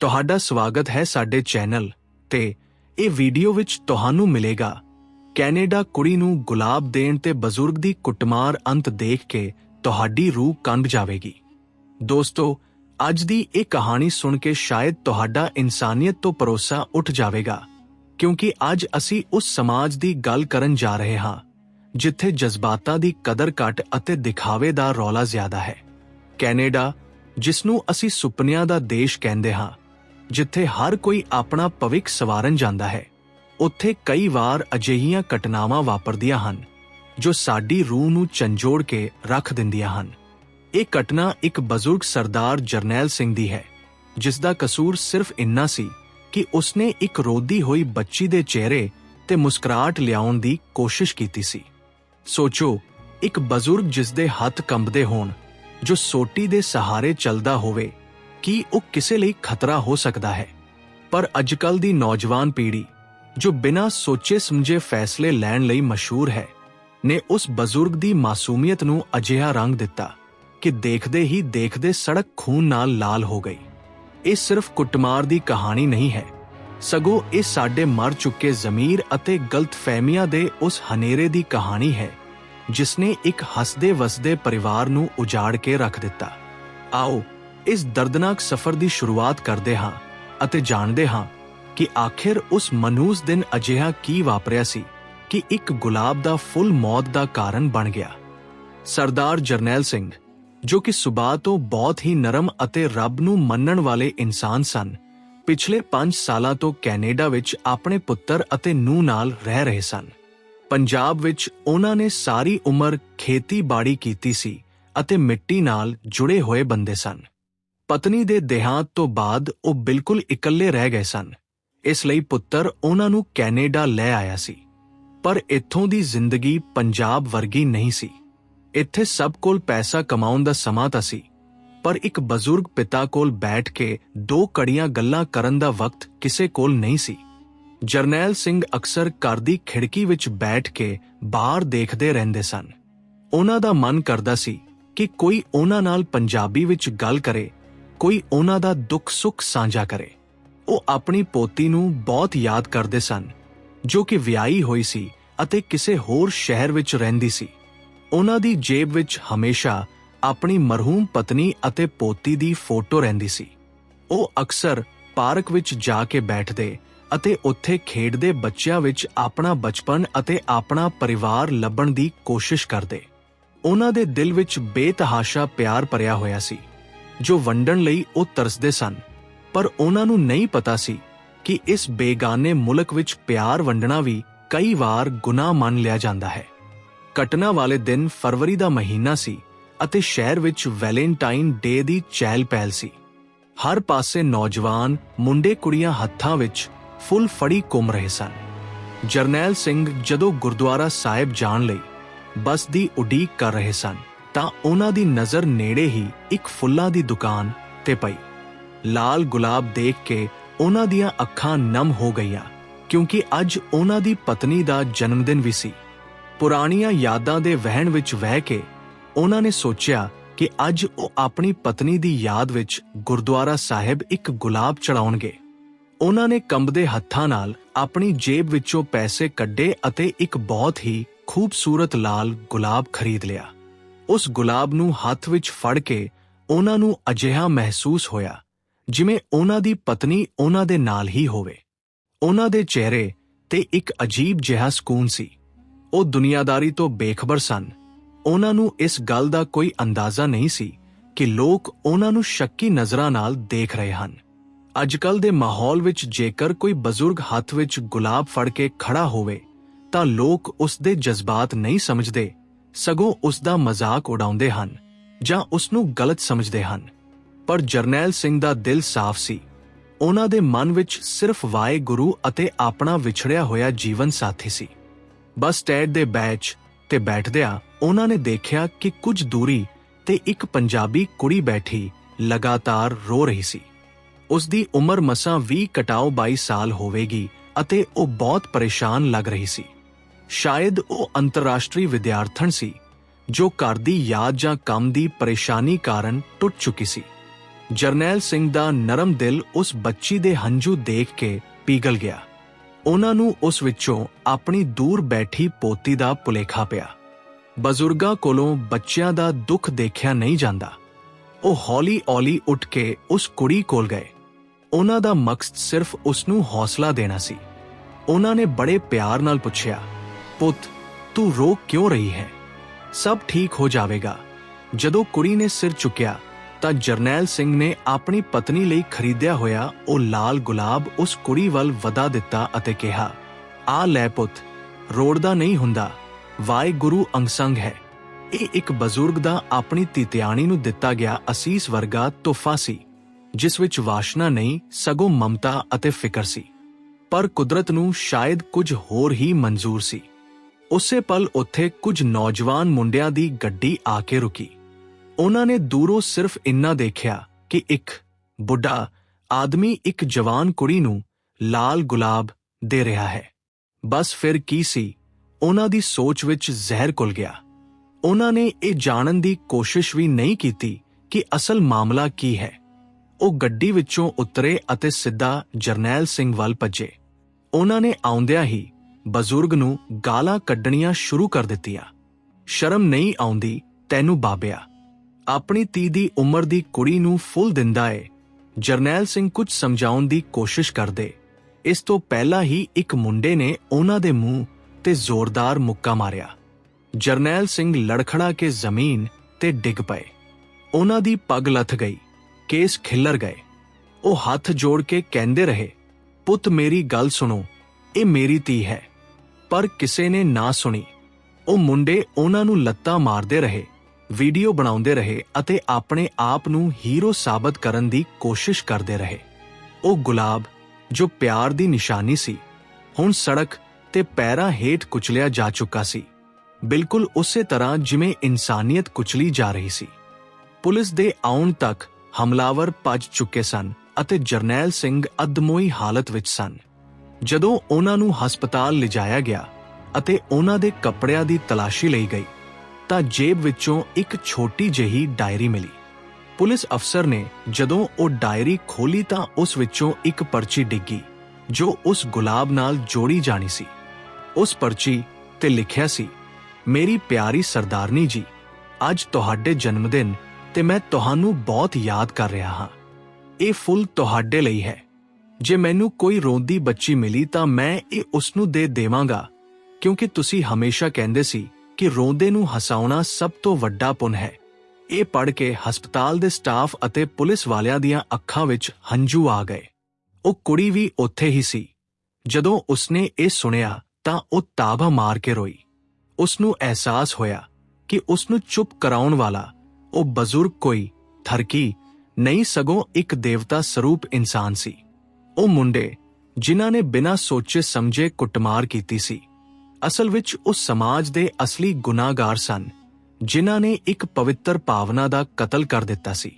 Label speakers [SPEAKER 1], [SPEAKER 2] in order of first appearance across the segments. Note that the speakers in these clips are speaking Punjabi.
[SPEAKER 1] ਤੁਹਾਡਾ ਸਵਾਗਤ ਹੈ ਸਾਡੇ ਚੈਨਲ ਤੇ ਇਹ ਵੀਡੀਓ ਵਿੱਚ ਤੁਹਾਨੂੰ ਮਿਲੇਗਾ। ਕੈਨੇਡਾ ਕੁੜੀ ਨੂੰ ਗੁਲਾਬ ਦੇਣ ਤੇ ਬਜ਼ੁਰਗ ਦੀ ਕੁੱਟਮਾਰ ਅੰਤ ਦੇਖ ਕੇ ਤੁਹਾਡੀ ਰੂਹ ਕੰਬ ਜਾਵੇਗੀ। ਦੋਸਤੋ, ਅੱਜ ਦੀ ਇਹ ਕਹਾਣੀ ਸੁਣ ਕੇ ਸ਼ਾਇਦ ਤੁਹਾਡਾ ਇਨਸਾਨੀਅਤ ਤੋਂ ਭਰੋਸਾ ਉੱਠ ਜਾਵੇਗਾ, ਕਿਉਂਕਿ ਅੱਜ ਅਸੀਂ ਉਸ ਸਮਾਜ ਦੀ ਗੱਲ ਕਰਨ ਜਾ ਰਹੇ ਹਾਂ, ਜਿੱਥੇ ਜਜ਼ਬਾਤਾਂ ਦੀ ਕਦਰ ਘੱਟ ਅਤੇ ਦਿਖਾਵੇ ਦਾ ਰੌਲਾ ਜ਼ਿਆਦਾ ਹੈ। ਕੈਨੇਡਾ ਜਿਸ ਨੂੰ ਅਸੀਂ ਸੁਪਨਿਆਂ ਦਾ ਦੇਸ਼ ਕਹਿੰਦੇ ਹਾਂ ਜਿੱਥੇ ਹਰ ਕੋਈ ਆਪਣਾ ਭਵਿੱਖ ਸਵਾਰਨ ਜਾਂਦਾ ਹੈ, ਉੱਥੇ ਕਈ ਵਾਰ ਅਜਿਹੀਆਂ ਘਟਨਾਵਾਂ ਵਾਪਰਦੀਆਂ ਹਨ, ਜੋ ਸਾਡੀ ਰੂਹ ਨੂੰ ਝੰਜੋੜ ਕੇ ਰੱਖ ਦਿੰਦੀਆਂ ਹਨ। ਇਹ ਘਟਨਾ ਇੱਕ ਬਜ਼ੁਰਗ ਸਰਦਾਰ ਜਰਨੈਲ ਸਿੰਘ ਦੀ ਹੈ, ਜਿਸ ਦਾ ਕਸੂਰ ਸਿਰਫ ਇੰਨਾ ਸੀ ਕਿ ਉਸਨੇ ਇੱਕ ਰੋਦੀ ਹੋਈ ਬੱਚੀ ਦੇ ਚਿਹਰੇ ਤੇ ਮੁਸਕਰਾਹਟ ਲਿਆਉਣ ਦੀ ਕੋਸ਼ਿਸ਼ ਕੀਤੀ ਸੀ। ਸੋਚੋ, ਇੱਕ ਬਜ਼ੁਰਗ ਜਿਸ ਦੇ ਹੱਥ ਕੰਬਦੇ ਹੋਣ, ਜੋ ਸੋਟੀ ਦੇ ਸਹਾਰੇ ਚੱਲਦਾ ਹੋਵੇ ਕੀ ਉਹ ਕਿਸੇ ਲਈ ਖਤਰਾ ਹੋ ਸਕਦਾ ਹੈ। ਪਰ ਅੱਜਕੱਲ ਦੀ ਨੌਜਵਾਨ ਪੀੜ੍ਹੀ, ਜੋ ਬਿਨਾਂ ਸੋਚੇ ਸਮਝੇ ਫੈਸਲੇ ਲੈਣ ਲਈ ਮਸ਼ਹੂਰ ਹੈ, ਨੇ ਉਸ ਬਜ਼ੁਰਗ ਦੀ ਮਾਸੂਮੀਅਤ ਨੂੰ ਅਜਿਹਾ ਰੰਗ ਦਿੱਤਾ ਕਿ ਦੇਖਦੇ ਹੀ ਦੇਖਦੇ ਸੜਕ ਖੂਨ ਨਾਲ ਲਾਲ ਹੋ ਗਈ। ਇਹ ਸਿਰਫ ਕੁੱਟਮਾਰ ਦੀ ਕਹਾਣੀ ਨਹੀਂ ਹੈ। ਸਗੋਂ ਇਹ ਸਾਡੇ ਮਰ ਚੁੱਕੇ ਜ਼ਮੀਰ ਅਤੇ ਗਲਤਫਹਿਮੀਆਂ ਦੇ ਉਸ ਹਨੇਰੇ ਦੀ ਕਹਾਣੀ ਹੈ, ਜਿਸ ਨੇ ਇੱਕ ਹੱਸਦੇ ਵਸਦੇ ਪਰਿਵਾਰ ਨੂੰ ਉਜਾੜ ਕੇ ਰੱਖ ਦਿੱਤਾ। ਆਓ ਇਸ ਦਰਦਨਾਕ ਸਫ਼ਰ ਦੀ ਸ਼ੁਰੂਆਤ ਕਰਦੇ ਹਾਂ ਅਤੇ ਜਾਣਦੇ ਹਾਂ ਕਿ ਆਖਿਰ ਉਸ ਮਨੂਸ ਦਿਨ ਅਜਿਹਾ ਕੀ ਵਾਪਰਿਆ ਸੀ ਕਿ ਇੱਕ ਗੁਲਾਬ ਦਾ ਫੁੱਲ ਮੌਤ ਦਾ ਕਾਰਨ ਬਣ ਗਿਆ। ਸਰਦਾਰ ਜਰਨੈਲ ਸਿੰਘ, ਜੋ ਕਿ ਸੁਭਾਅ ਤੋਂ ਬਹੁਤ ਹੀ ਨਰਮ ਅਤੇ ਰੱਬ ਨੂੰ ਮੰਨਣ ਵਾਲੇ ਇਨਸਾਨ ਸਨ, ਪਿਛਲੇ 5 ਸਾਲਾਂ ਤੋਂ ਕੈਨੇਡਾ ਵਿੱਚ ਆਪਣੇ ਪੁੱਤਰ ਅਤੇ ਨੂੰ ਨਾਲ ਰਹਿ ਰਹੇ ਸਨ। ਪੰਜਾਬ ਵਿੱਚ ਉਹਨਾਂ ਨੇ ਸਾਰੀ ਉਮਰ ਖੇਤੀਬਾੜੀ ਕੀਤੀ ਸੀ ਅਤੇ ਮਿੱਟੀ ਨਾਲ ਜੁੜੇ ਹੋਏ ਬੰਦੇ ਸਨ। ਪਤਨੀ ਦੇ ਦੇਹਾਂਤ ਤੋਂ ਬਾਅਦ ਉਹ ਬਿਲਕੁਲ ਇਕੱਲੇ ਰਹਿ ਗਏ ਸਨ। ਇਸ ਲਈ ਪੁੱਤਰ ਉਹਨਾਂ ਨੂੰ ਕੈਨੇਡਾ ਲੈ ਆਇਆ ਸੀ। ਪਰ ਇੱਥੋਂ ਦੀ ਜ਼ਿੰਦਗੀ ਪੰਜਾਬ ਵਰਗੀ ਨਹੀਂ ਸੀ। ਇੱਥੇ ਸਭ ਕੋਲ ਪੈਸਾ ਕਮਾਉਣ ਦਾ ਸਮਾਂ ਤਾਂ ਸੀ। ਪਰ ਇੱਕ ਬਜ਼ੁਰਗ ਪਿਤਾ ਕੋਲ ਬੈਠ ਕੇ ਦੋ ਕੜੀਆਂ ਗੱਲਾਂ ਕਰਨ ਦਾ ਵਕਤ ਕਿਸੇ ਕੋਲ ਨਹੀਂ ਸੀ। ਜਰਨੈਲ ਸਿੰਘ ਅਕਸਰ ਘਰ ਦੀ ਖਿੜਕੀ ਵਿੱਚ ਬੈਠ ਕੇ ਬਾਹਰ ਦੇਖਦੇ ਰਹਿੰਦੇ ਸਨ। ਉਹਨਾਂ ਦਾ ਮਨ ਕਰਦਾ ਸੀ ਕਿ ਕੋਈ ਉਹਨਾਂ ਨਾਲ ਪੰਜਾਬੀ ਵਿੱਚ ਗੱਲ ਕਰੇ ਕੋਈ ਉਹਨਾਂ ਦਾ ਦੁੱਖ ਸੁੱਖ ਸਾਂਝਾ ਕਰੇ। ਉਹ ਆਪਣੀ ਪੋਤੀ ਨੂੰ ਬਹੁਤ ਯਾਦ ਕਰਦੇ ਸਨ, ਜੋ ਕਿ ਵਿਆਹੀ ਹੋਈ ਸੀ ਅਤੇ ਕਿਸੇ ਹੋਰ ਸ਼ਹਿਰ ਵਿੱਚ ਰਹਿੰਦੀ ਸੀ। ਉਹਨਾਂ ਦੀ ਜੇਬ ਵਿੱਚ ਹਮੇਸ਼ਾ ਆਪਣੀ ਮਰਹੂਮ ਪਤਨੀ ਅਤੇ ਪੋਤੀ ਦੀ ਫੋਟੋ ਰਹਿੰਦੀ ਸੀ। ਉਹ ਅਕਸਰ ਪਾਰਕ ਵਿੱਚ ਜਾ ਕੇ ਬੈਠਦੇ ਅਤੇ ਉੱਥੇ ਖੇਡਦੇ ਬੱਚਿਆਂ ਵਿੱਚ ਆਪਣਾ ਬਚਪਨ ਅਤੇ ਆਪਣਾ ਪਰਿਵਾਰ ਲੱਭਣ ਦੀ ਕੋਸ਼ਿਸ਼ ਕਰਦੇ। ਉਹਨਾਂ ਦੇ ਦਿਲ ਵਿੱਚ ਬੇਤਹਾਸ਼ਾ ਪਿਆਰ ਭਰਿਆ ਹੋਇਆ ਸੀ। ਜੋ ਵੰਡਣ ਲਈ ਉਹ ਤਰਸਦੇ ਸਨ। ਪਰ ਉਹਨਾਂ ਨੂੰ ਨਹੀਂ ਪਤਾ ਸੀ ਕਿ ਇਸ ਬੇਗਾਨੇ ਮੁਲਕ ਵਿੱਚ ਪਿਆਰ ਵੰਡਣਾ ਵੀ ਕਈ ਵਾਰ ਗੁਨਾਹ ਮੰਨ ਲਿਆ ਜਾਂਦਾ ਹੈ। ਘਟਨਾ ਵਾਲੇ ਦਿਨ ਫਰਵਰੀ ਦਾ ਮਹੀਨਾ ਸੀ ਅਤੇ ਸ਼ਹਿਰ ਵਿੱਚ ਵੈਲੈਂਟਾਈਨ ਡੇ ਦੀ ਚਹਿਲ ਪਹਿਲ ਸੀ। ਹਰ ਪਾਸੇ ਨੌਜਵਾਨ, ਮੁੰਡੇ ਕੁੜੀਆਂ ਹੱਥਾਂ ਵਿੱਚ ਫੁੱਲ ਫੜੀ ਘੁੰਮ ਰਹੇ ਸਨ। ਜਰਨੈਲ ਸਿੰਘ ਜਦੋਂ ਗੁਰਦੁਆਰਾ ਸਾਹਿਬ ਜਾਣ ਲਈ ਬੱਸ ਦੀ ਉਡੀਕ ਕਰ ਰਹੇ ਸਨ ਤਾਂ ਉਹਨਾਂ ਦੀ ਨਜ਼ਰ ਨੇੜੇ ਹੀ ਇੱਕ ਫੁੱਲਾਂ ਦੀ ਦੁਕਾਨ ਤੇ ਪਈ। ਲਾਲ ਗੁਲਾਬ ਦੇਖ ਕੇ ਉਹਨਾਂ ਦੀਆਂ ਅੱਖਾਂ ਨਮ ਹੋ ਗਈਆਂ, ਕਿਉਂਕਿ ਅੱਜ ਉਹਨਾਂ ਦੀ ਪਤਨੀ ਦਾ ਜਨਮ ਦਿਨ ਵੀ ਸੀ। ਪੁਰਾਣੀਆਂ ਯਾਦਾਂ ਦੇ ਵਹਿਣ ਵਿੱਚ ਵਹਿ ਕੇ ਉਹਨਾਂ ਨੇ ਸੋਚਿਆ ਕਿ ਅੱਜ ਉਹ ਆਪਣੀ ਪਤਨੀ ਦੀ ਯਾਦ ਵਿੱਚ ਗੁਰਦੁਆਰਾ ਸਾਹਿਬ ਇੱਕ ਗੁਲਾਬ ਚੜਾਉਣਗੇ। ਉਹਨਾਂ ਨੇ ਕੰਬਦੇ ਹੱਥਾਂ ਨਾਲ ਆਪਣੀ ਜੇਬ ਵਿੱਚੋਂ ਪੈਸੇ ਕੱਢੇ ਅਤੇ ਇੱਕ ਬਹੁਤ ਹੀ ਖੂਬਸੂਰਤ ਲਾਲ ਗੁਲਾਬ ਖਰੀਦ ਲਿਆ। ਉਸ ਗੁਲਾਬ ਨੂੰ ਹੱਥ ਵਿੱਚ ਫੜ ਕੇ ਉਹਨਾਂ ਨੂੰ ਅਜਿਹਾ ਮਹਿਸੂਸ ਹੋਇਆ, ਜਿਵੇਂ ਉਹਨਾਂ ਦੀ ਪਤਨੀ ਉਹਨਾਂ ਦੇ ਨਾਲ ਹੀ ਹੋਵੇ। ਉਹਨਾਂ ਦੇ ਚਿਹਰੇ ਤੇ ਇੱਕ ਅਜੀਬ ਜਿਹਾ ਸਕੂਨ ਸੀ। ਉਹ ਦੁਨੀਆਦਾਰੀ ਤੋਂ ਬੇਖਬਰ ਸਨ। ਉਹਨਾਂ ਨੂੰ ਇਸ ਗੱਲ ਦਾ ਕੋਈ ਅੰਦਾਜ਼ਾ ਨਹੀਂ ਸੀ ਕਿ ਲੋਕ ਉਹਨਾਂ ਨੂੰ ਸ਼ੱਕੀ ਨਜ਼ਰਾਂ ਨਾਲ ਦੇਖ ਰਹੇ ਹਨ। ਅੱਜਕੱਲ ਦੇ ਮਾਹੌਲ ਵਿੱਚ ਜੇਕਰ ਕੋਈ ਬਜ਼ੁਰਗ ਹੱਥ ਵਿੱਚ ਗੁਲਾਬ ਫੜ ਕੇ ਖੜਾ ਹੋਵੇ, ਤਾਂ ਲੋਕ ਉਸ ਦੇ ਜਜ਼ਬਾਤ ਨਹੀਂ ਸਮਝਦੇ ਸਗੋਂ ਉਸ ਦਾ ਮਜ਼ਾਕ ਉਡਾਉਂਦੇ ਹਨ ਜਾਂ ਉਸ ਨੂੰ ਗਲਤ ਸਮਝਦੇ ਹਨ। ਪਰ ਜਰਨੈਲ ਸਿੰਘ ਦਾ ਦਿਲ ਸਾਫ਼ ਸੀ। ਉਹਨਾਂ ਦੇ ਮਨ ਵਿੱਚ ਸਿਰਫ ਵਾਹਿਗੁਰੂ ਅਤੇ ਆਪਣਾ ਵਿਛੜਿਆ ਹੋਇਆ ਜੀਵਨ ਸਾਥੀ ਸੀ। ਬੱਸ ਸਟੈਂਡ ਦੇ ਬੈਚ ਤੇ ਬੈਠਦਿਆਂ ਉਹਨਾਂ ਨੇ ਦੇਖਿਆ ਕਿ ਕੁਝ ਦੂਰੀ ਤੇ ਇੱਕ ਪੰਜਾਬੀ ਕੁੜੀ ਬੈਠੀ ਲਗਾਤਾਰ ਰੋ ਰਹੀ ਸੀ। ਉਸ ਦੀ ਉਮਰ ਮਸਾਂ 20 ਕਟਾਓ 22 ਸਾਲ ਹੋਵੇਗੀ ਅਤੇ ਉਹ ਬਹੁਤ ਪਰੇਸ਼ਾਨ ਲੱਗ ਰਹੀ ਸੀ। ਸ਼ਾਇਦ ਉਹ ਅੰਤਰਰਾਸ਼ਟਰੀ ਵਿਦਿਆਰਥਣ ਸੀ, ਜੋ ਘਰ ਦੀ ਯਾਦ ਜਾਂ ਕੰਮ ਦੀ ਪਰੇਸ਼ਾਨੀ ਕਾਰਨ ਟੁੱਟ ਚੁੱਕੀ ਸੀ। ਜਰਨੈਲ ਸਿੰਘ ਦਾ ਨਰਮ ਦਿਲ ਉਸ ਬੱਚੀ ਦੇ ਹੰਝੂ ਦੇਖ ਕੇ ਪੀਗਲ ਗਿਆ। ਉਹਨਾਂ ਨੂੰ ਉਸ ਵਿੱਚੋਂ ਆਪਣੀ ਦੂਰ ਬੈਠੀ ਪੋਤੀ ਦਾ ਭੁਲੇਖਾ ਪਿਆ। ਬਜ਼ੁਰਗਾਂ ਕੋਲੋਂ ਬੱਚਿਆਂ ਦਾ ਦੁੱਖ ਦੇਖਿਆ ਨਹੀਂ ਜਾਂਦਾ। ਉਹ ਹੌਲੀ-ਹੌਲੀ ਉੱਠ ਕੇ ਉਸ ਕੁੜੀ ਕੋਲ ਗਏ। ਉਹਨਾਂ ਦਾ ਮਕਸਦ ਸਿਰਫ ਉਸ ਨੂੰ ਹੌਸਲਾ ਦੇਣਾ ਸੀ। ਉਹਨਾਂ ਨੇ ਬੜੇ ਪਿਆਰ ਨਾਲ ਪੁੱਛਿਆ ਪੁੱਤ, ਤੂੰ ਰੋ ਕਿਉਂ ਰਹੀ ਹੈ? ਸਭ ਠੀਕ ਹੋ ਜਾਵੇਗਾ। ਜਦੋਂ ਕੁੜੀ ਨੇ ਸਿਰ ਚੁੱਕਿਆ, ਤਾਂ ਜਰਨੈਲ ਸਿੰਘ ਨੇ ਆਪਣੀ ਪਤਨੀ ਲਈ ਖਰੀਦਿਆ ਹੋਇਆ ਉਹ ਲਾਲ ਗੁਲਾਬ ਉਸ ਕੁੜੀ ਵੱਲ ਵਧਾ ਦਿੱਤਾ ਅਤੇ ਕਿਹਾ, ਆ ਲੈ ਪੁੱਤ, ਰੋੜਦਾ ਨਹੀਂ ਹੁੰਦਾ। ਵਾਹਿਗੁਰੂ ਅੰਗਸੰਗ ਹੈ। ਇਹ ਇੱਕ ਬਜ਼ੁਰਗ ਦਾ ਆਪਣੀ ਧੀਤਿਆਣੀ ਨੂੰ ਦਿੱਤਾ ਗਿਆ ਅਸੀਸ ਵਰਗਾ ਤੋਹਫਾ ਸੀ, ਜਿਸ ਵਿੱਚ ਵਾਸ਼ਨਾ ਨਹੀਂ, ਸਗੋਂ ਮਮਤਾ ਅਤੇ ਫਿਕਰ ਸੀ। ਪਰ ਕੁਦਰਤ ਨੂੰ ਸ਼ਾਇਦ ਕੁਝ ਹੋਰ ਹੀ ਮਨਜ਼ੂਰ ਸੀ। ਉਸੇ ਪਲ ਉੱਥੇ ਕੁਝ ਨੌਜਵਾਨ ਮੁੰਡਿਆਂ ਦੀ ਗੱਡੀ ਆ ਕੇ ਰੁਕੀ। ਉਹਨਾਂ ਨੇ ਦੂਰੋਂ ਸਿਰਫ ਇੰਨਾ ਦੇਖਿਆ ਕਿ ਇੱਕ ਬੁੱਢਾ ਆਦਮੀ ਇੱਕ ਜਵਾਨ ਕੁੜੀ ਨੂੰ ਲਾਲ ਗੁਲਾਬ ਦੇ ਰਿਹਾ ਹੈ। ਬਸ ਫਿਰ ਕੀ ਸੀ, ਉਹਨਾਂ ਦੀ ਸੋਚ ਵਿੱਚ ਜ਼ਹਿਰ ਘੁਲ ਗਿਆ। ਉਹਨਾਂ ਨੇ ਇਹ ਜਾਣਨ ਦੀ ਕੋਸ਼ਿਸ਼ ਵੀ ਨਹੀਂ ਕੀਤੀ ਕਿ ਅਸਲ ਮਾਮਲਾ ਕੀ ਹੈ। ਉਹ ਗੱਡੀ ਵਿੱਚੋਂ ਉਤਰੇ ਅਤੇ ਸਿੱਧਾ ਜਰਨੈਲ ਸਿੰਘ ਵੱਲ ਭੱਜੇ। ਉਹਨਾਂ ਨੇ ਆਉਂਦਿਆਂ ਹੀ ਬਜ਼ੁਰਗ ਨੂੰ ਗਾਲਾਂ ਕੱਢਣੀਆਂ ਸ਼ੁਰੂ ਕਰ ਦਿੱਤੀਆਂ। ਸ਼ਰਮ ਨਹੀਂ ਆਉਂਦੀ, ਤੈਨੂੰ ਬਾਬਿਆ। ਆਪਣੀ ਧੀ ਦੀ ਉਮਰ ਦੀ ਕੁੜੀ ਨੂੰ ਫੁੱਲ ਦਿੰਦਾ ਏ। ਜਰਨੈਲ ਸਿੰਘ ਕੁਝ ਸਮਝਾਉਣ ਦੀ ਕੋਸ਼ਿਸ਼ ਕਰਦੇ। ਇਸ ਤੋਂ ਪਹਿਲਾਂ ਹੀ ਇੱਕ ਮੁੰਡੇ ਨੇ ਉਹਨਾਂ ਦੇ ਮੂੰਹ ਤੇ ਜ਼ੋਰਦਾਰ ਮੁੱਕਾ ਮਾਰਿਆ। ਜਰਨੈਲ ਸਿੰਘ ਲੜਖੜਾ ਕੇ ਜ਼ਮੀਨ ਤੇ ਡਿੱਗ ਪਏ। ਉਹਨਾਂ ਦੀ ਪੱਗ ਲੱਥ ਗਈ, ਕੇਸ ਖਿੱਲਰ ਗਏ। ਉਹ ਹੱਥ ਜੋੜ ਕੇ ਕਹਿੰਦੇ ਰਹੇ, ਪੁੱਤ ਮੇਰੀ ਗੱਲ ਸੁਣੋ, ਇਹ ਮੇਰੀ ਧੀ ਹੈ। ਪਰ ਕਿਸੇ ਨੇ ਨਾ ਸੁਣੀ। ਉਹ ਮੁੰਡੇ ਉਹਨਾਂ ਨੂੰ ਲੱਤਾਂ ਮਾਰਦੇ ਰਹੇ, ਵੀਡੀਓ ਬਣਾਉਂਦੇ ਰਹੇ ਅਤੇ ਆਪਣੇ ਆਪ ਨੂੰ ਹੀਰੋ ਸਾਬਤ ਕਰਨ ਦੀ ਕੋਸ਼ਿਸ਼ ਕਰਦੇ ਰਹੇ। ਉਹ ਗੁਲਾਬ, ਜੋ ਪਿਆਰ ਦੀ ਨਿਸ਼ਾਨੀ ਸੀ, ਹੁਣ ਸੜਕ ਤੇ ਪੈਰਾਂ ਹੇਠ ਕੁਚਲਿਆ ਜਾ ਚੁੱਕਾ ਸੀ। ਬਿਲਕੁਲ ਉਸੇ ਤਰ੍ਹਾਂ ਜਿਵੇਂ ਇਨਸਾਨੀਅਤ ਕੁਚਲੀ ਜਾ ਰਹੀ ਸੀ। ਪੁਲਿਸ ਦੇ ਆਉਣ ਤੱਕ ਹਮਲਾਵਰ ਭੱਜ ਚੁੱਕੇ ਸਨ ਅਤੇ ਜਰਨੈਲ ਸਿੰਘ ਅਦਮੋਈ ਹਾਲਤ ਵਿੱਚ ਸਨ। ਜਦੋਂ ਉਹਨਾਂ ਨੂੰ ਹਸਪਤਾਲ ਲਿਜਾਇਆ ਗਿਆ ਅਤੇ ਉਹਨਾਂ ਦੇ ਕੱਪੜਿਆਂ ਦੀ ਤਲਾਸ਼ੀ ਲਈ ਗਈ, ਤਾਂ ਜੇਬ ਵਿੱਚੋਂ ਇੱਕ ਛੋਟੀ ਜਿਹੀ ਡਾਇਰੀ ਮਿਲੀ। ਪੁਲਿਸ ਅਫਸਰ ਨੇ ਜਦੋਂ ਉਹ ਡਾਇਰੀ ਖੋਲੀ ਤਾਂ ਉਸ ਵਿੱਚੋਂ ਇੱਕ ਪਰਚੀ ਡਿੱਗੀ, ਜੋ ਉਸ ਗੁਲਾਬ ਨਾਲ ਜੋੜੀ ਜਾਣੀ ਸੀ। ਉਸ ਪਰਚੀ ਤੇ ਲਿਖਿਆ ਸੀ, ਮੇਰੀ ਪਿਆਰੀ ਸਰਦਾਰਨੀ ਜੀ, ਅੱਜ ਤੁਹਾਡੇ ਜਨਮ ਦਿਨ ਤੇ ਮੈਂ ਤੁਹਾਨੂੰ ਬਹੁਤ ਯਾਦ ਕਰ ਰਿਹਾ ਹਾਂ। ਇਹ ਫੁੱਲ ਤੁਹਾਡੇ ਲਈ ਹੈ। ਜੇ ਮੈਨੂੰ ਕੋਈ ਰੋਂਦੀ ਬੱਚੀ ਮਿਲੀ ਤਾਂ ਮੈਂ ਇਹ ਉਸ ਨੂੰ ਦੇ ਦੇਵਾਂਗਾ। ਕਿਉਂਕਿ ਤੁਸੀਂ ਹਮੇਸ਼ਾ ਕਹਿੰਦੇ ਸੀ ਕਿ ਰੋਂਦੇ ਨੂੰ ਹਸਾਉਣਾ ਸਭ ਤੋਂ ਵੱਡਾ ਪੁੰਨ ਹੈ। ਇਹ ਪੜ੍ਹ ਕੇ ਹਸਪਤਾਲ ਦੇ ਸਟਾਫ ਅਤੇ ਪੁਲਿਸ ਵਾਲਿਆਂ ਦੀਆਂ ਅੱਖਾਂ ਵਿੱਚ ਹੰਝੂ ਆ ਗਏ। ਉਹ ਕੁੜੀ ਵੀ ਉੱਥੇ ਹੀ ਸੀ। ਜਦੋਂ ਉਸਨੇ ਇਹ ਸੁਣਿਆ ਤਾਂ ਉਹ ਤਾਬਾ ਮਾਰ ਕੇ ਰੋਈ। ਉਸ ਨੂੰ ਅਹਿਸਾਸ ਹੋਇਆ ਕਿ ਉਸ ਨੂੰ ਚੁੱਪ ਕਰਾਉਣ ਵਾਲਾ ਉਹ ਬਜ਼ੁਰਗ ਕੋਈ, ਥਰਕੀ, ਨਹੀਂ ਸਗੋਂ ਇੱਕ ਦੇਵਤਾ ਸਰੂਪ ਇਨਸਾਨ ਸੀ। ਉਹ ਮੁੰਡੇ, ਜਿਨ੍ਹਾਂ ਨੇ ਬਿਨਾਂ ਸੋਚੇ ਸਮਝੇ ਕੁੱਟਮਾਰ ਕੀਤੀ ਸੀ। ਅਸਲ ਵਿੱਚ ਉਹ ਸਮਾਜ ਦੇ ਅਸਲੀ ਗੁਨਾਹਗਾਰ ਸਨ, ਜਿਨ੍ਹਾਂ ਨੇ ਇੱਕ ਪਵਿੱਤਰ ਭਾਵਨਾ ਦਾ ਕਤਲ ਕਰ ਦਿੱਤਾ ਸੀ।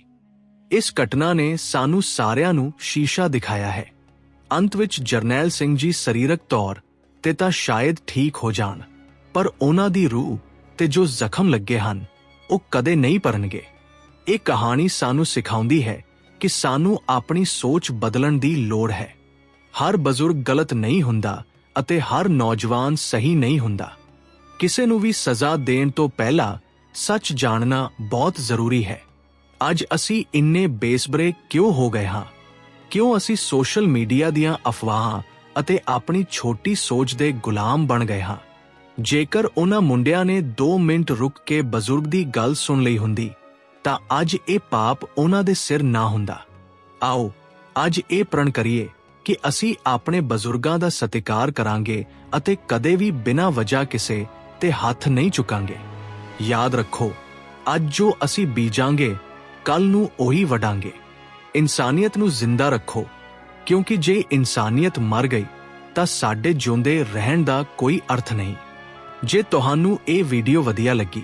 [SPEAKER 1] ਇਸ ਘਟਨਾ ਨੇ ਸਾਨੂੰ ਸਾਰਿਆਂ ਨੂੰ ਸ਼ੀਸ਼ਾ ਦਿਖਾਇਆ ਹੈ। ਅੰਤ ਵਿੱਚ ਜਰਨੈਲ ਸਿੰਘ ਜੀ ਸਰੀਰਕ ਤੌਰ ਤੇ ਤਾਂ ਸ਼ਾਇਦ ਠੀਕ ਹੋ ਜਾਣ, ਪਰ ਉਹਨਾਂ ਦੀ ਰੂਹ ਤੇ ਜੋ ਜ਼ਖਮ ਲੱਗੇ ਹਨ, ਉਹ ਕਦੇ ਨਹੀਂ ਭਰਨਗੇ ਇਹ ਕਹਾਣੀ ਸਾਨੂੰ ਸਿਖਾਉਂਦੀ ਹੈ ਕਿ ਸਾਨੂੰ ਆਪਣੀ ਸੋਚ ਬਦਲਣ ਦੀ ਲੋੜ ਹੈ। ਹਰ ਬਜ਼ੁਰਗ ਗਲਤ ਨਹੀਂ ਹੁੰਦਾ ਅਤੇ ਹਰ ਨੌਜਵਾਨ ਸਹੀ ਨਹੀਂ ਹੁੰਦਾ। ਕਿਸੇ ਨੂੰ ਵੀ ਸਜ਼ਾ ਦੇਣ ਤੋਂ ਪਹਿਲਾਂ ਸੱਚ ਜਾਣਨਾ ਬਹੁਤ ਜ਼ਰੂਰੀ ਹੈ। ਅੱਜ ਅਸੀਂ ਇੰਨੇ ਬੇਸਬਰੇ ਕਿਉਂ ਹੋ ਗਏ ਹਾਂ? ਕਿਉਂ ਅਸੀਂ ਸੋਸ਼ਲ ਮੀਡੀਆ ਦੀਆਂ ਅਫਵਾਹਾਂ ਅਤੇ ਆਪਣੀ ਛੋਟੀ ਸੋਚ ਦੇ ਗੁਲਾਮ ਬਣ ਗਏ ਹਾਂ? ਜੇਕਰ ਉਹਨਾਂ ਮੁੰਡਿਆਂ ਨੇ 2 ਮਿੰਟ ਰੁਕ ਕੇ ਬਜ਼ੁਰਗ ਦੀ ਗੱਲ ਸੁਣ ਲਈ ਹੁੰਦੀ ਤਾਂ ਅੱਜ ਇਹ ਪਾਪ ਉਹਨਾਂ ਦੇ ਸਿਰ ਨਾ ਹੁੰਦਾ। ਆਓ, ਅੱਜ ਇਹ ਪ੍ਰਣ ਕਰੀਏ ਕਿ ਅਸੀਂ ਆਪਣੇ ਬਜ਼ੁਰਗਾਂ ਦਾ ਸਤਿਕਾਰ ਕਰਾਂਗੇ ਅਤੇ ਕਦੇ ਵੀ ਬਿਨਾਂ ਵਜ੍ਹਾ ਕਿਸੇ ਤੇ ਹੱਥ ਨਹੀਂ ਚੁਕਾਂਗੇ। ਯਾਦ ਰੱਖੋ, ਅੱਜ ਜੋ ਅਸੀਂ ਬੀਜਾਂਗੇ ਕੱਲ ਨੂੰ ਉਹੀ ਵਡਾਂਗੇ ਇਨਸਾਨੀਅਤ ਨੂੰ ਜ਼ਿੰਦਾ ਰੱਖੋ, ਕਿਉਂਕਿ ਜੇ ਇਨਸਾਨੀਅਤ ਮਰ ਗਈ, ਤਾਂ ਸਾਡੇ ਜਿਉਂਦੇ ਰਹਿਣ ਦਾ ਕੋਈ ਅਰਥ ਨਹੀਂ। ਜੇ ਤੁਹਾਨੂੰ ਇਹ ਵੀਡੀਓ ਵਧੀਆ ਲੱਗੀ